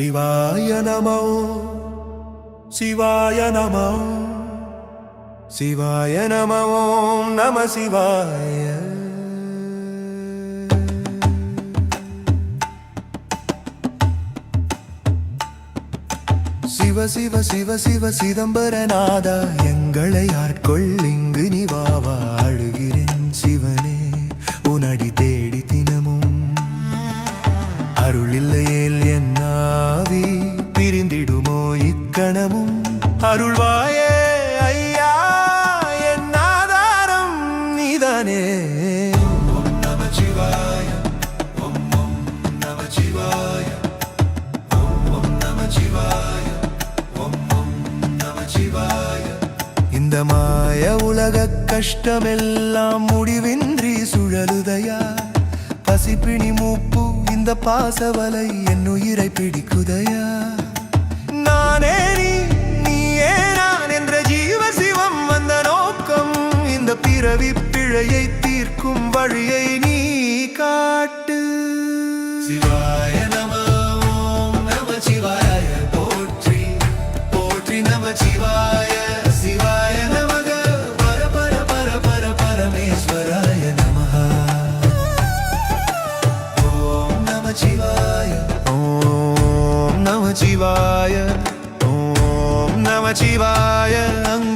சிவாய நமோ சிவாய நமோ சிவாய நமோ நம சிவாய. சிவ சிவ சிவ சிவ சிதம்பரநாதா எங்களை ஆட்கொள் இங்கு நிவாவா அழுகிறேன் சிவனே. உனடி தேடி தினமும் அருள் இல்லையேல் என் அருள்வாயே ஐயா என் ஆதாரம் நீதானே. இந்த மாய உலக கஷ்டமெல்லாம் முடிவின்றி சுழலுதையா? பசிப்பிணி மூப்பு இந்த பாசவலை என் உயிரை பிடிக்குதையா? நானே பிழையை தீர்க்கும் வழியை நீ காட்டு. சிவாய நம ஓம் நம சிவாய போற்றி. போற்றி நம சிவாய சிவாய நமக. பர பர பர பர பரமேஸ்வராய நமஹ ஓம் நம சிவாய. ஓம் நம சிவாய. ஓம் நம சிவாய. அங்கும்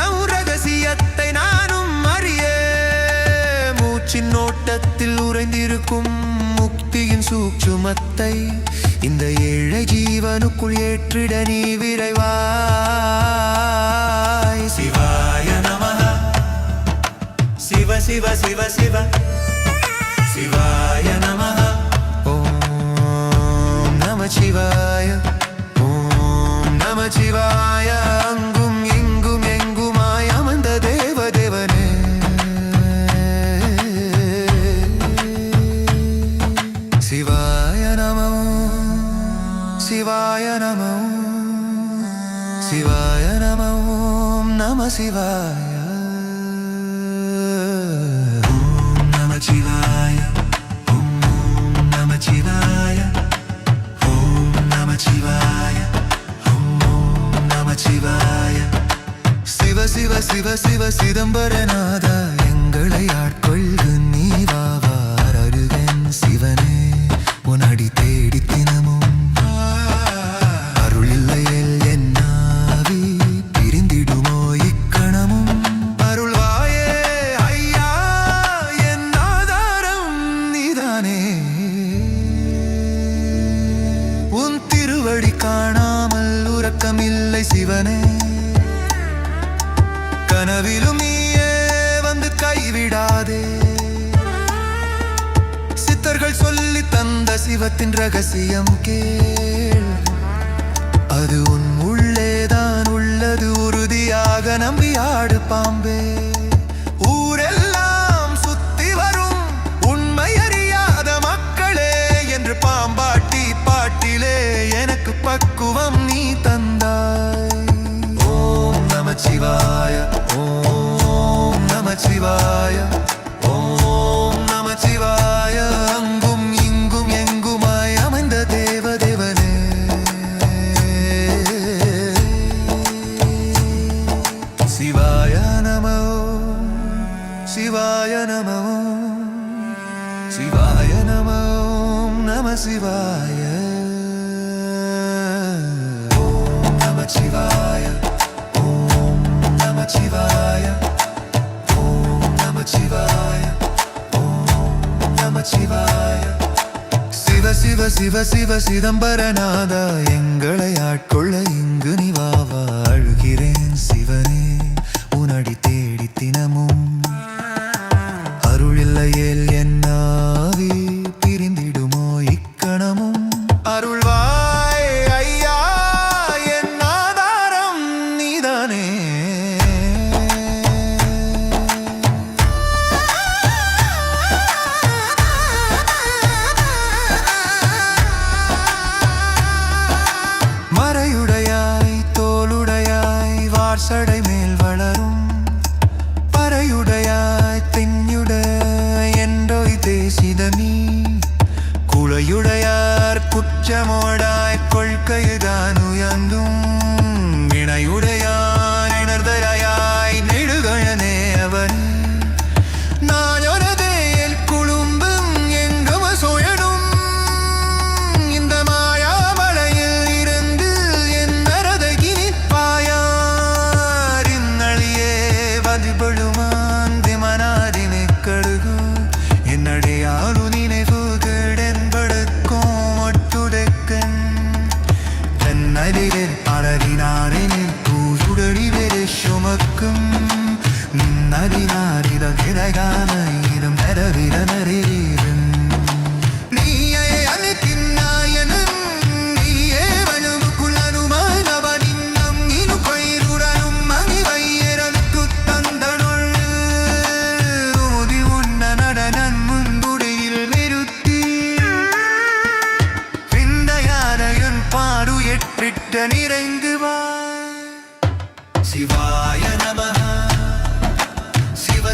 உன் ரகசியத்தை நானும் அறிய. மூச்சின் நோட்டத்தில் உறைந்திருக்கும் முக்தியின் சூட்சுமத்தை இந்த ஏழை ஜீவனுக்குள் ஏற்றிட நீ விரைவாய். சிவாய நமஹ. சிவ சிவ சிவ சிவ. சிவாய நமஹ. ஓம் நம சிவாய. ஓம் நம சிவாய. நமோ சிவாய நமோ நம சிவாய. ஓம் நம சிவாய ஓம் நம சிவாய. ஓம் நம சிவாய ஓம் நம சிவாய. சிவ சிவ சிவ சிவ சிதம்பரநாதா எங்களை ஆட்கொள்கின்ற உறக்கமில்லை சிவனே. கனவிலும் நீயே வந்து கைவிடாதே. சித்தர்கள் சொல்லி தந்த சிவத்தின் ரகசியம் கேள். அது உன் உள்ளேதான் உள்ளது உறுதியாக நம்பி ஆடு பாம்பே. சிவாய நமோம் நம சிவாய. ஓம் நம சிவாய. ஓம் நம சிவாய. ஓம் நம சிவாய. ஓம் நம சிவாய. சிவ சிவ சிவ சிவ சிதம்பரநாதா எங்களை ஆட்கொள்ள இங்கு நிவாவா அழுகிறேன் சிவனே. உனடி தேடி தினமும். அருளில்லையேல் enamoré பார்க்கும். நதினாரித கிரகான இரும் நரவிர நரீரும் நீயே அனைத்தின் நாயனும் நீயே வலுவுக்குள் அனுமானவனின்னம். இனு கொயிருடனும் மகிவையரனுக்கு தந்தனுள். ஊதி உண்ண நடனன் முன்புடையில் நிறுத்தி. பிந்தையாரையன் பாடு எற்றிட்ட நிறைங்குவாய் சிவாய